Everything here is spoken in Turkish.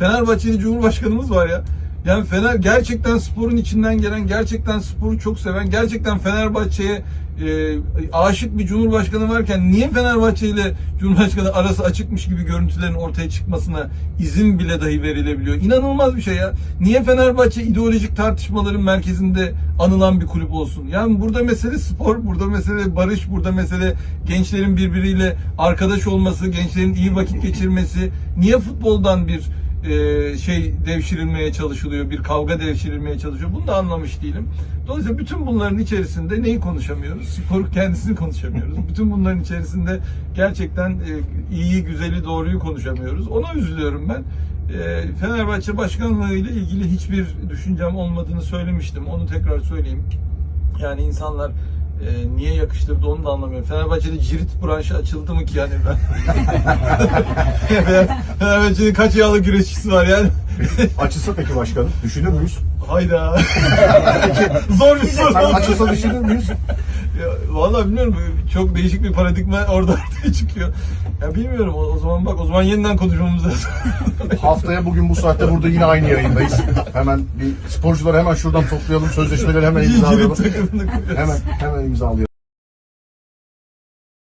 Fenerbahçeli Cumhurbaşkanımız var ya. Yani Fener gerçekten sporun içinden gelen, gerçekten sporu çok seven, gerçekten Fenerbahçe'ye e, aşık bir Cumhurbaşkanı varken niye Fenerbahçe ile Cumhurbaşkanı arası açıkmış gibi görüntülerin ortaya çıkmasına izin bile dahi verilebiliyor? İnanılmaz bir şey ya. Niye Fenerbahçe ideolojik tartışmaların merkezinde anılan bir kulüp olsun? Yani burada mesele spor, burada mesele barış, burada mesele gençlerin birbiriyle arkadaş olması, gençlerin iyi vakit geçirmesi. Niye futboldan bir e, şey devşirilmeye çalışılıyor, bir kavga devşirilmeye çalışıyor. Bunu da anlamış değilim. Dolayısıyla bütün bunların içerisinde neyi konuşamıyoruz? Sporu kendisini konuşamıyoruz. bütün bunların içerisinde gerçekten e, iyiyi, güzeli, doğruyu konuşamıyoruz. Ona üzülüyorum ben. E, Fenerbahçe başkanlığı ile ilgili hiçbir düşüncem olmadığını söylemiştim. Onu tekrar söyleyeyim. Yani insanlar e, niye yakıştırdı onu da anlamıyorum. Fenerbahçe'de cirit branşı açıldı mı ki yani ben? Fener- Fenerbahçe'nin kaç yağlı güreşçisi var yani? Açılsa peki başkanım? Düşünür müyüz? Hayda. Zor bir soru. Açılsa düşünür müyüz? Ya, vallahi bilmiyorum çok değişik bir paradigma orada ortaya çıkıyor. Ya bilmiyorum o, o zaman bak o zaman yeniden konuşmamız lazım. Haftaya bugün bu saatte burada yine aynı yayındayız. Hemen bir sporcuları hemen şuradan toplayalım. Sözleşmeleri hemen imzalayalım. Hemen hemen imzalayalım.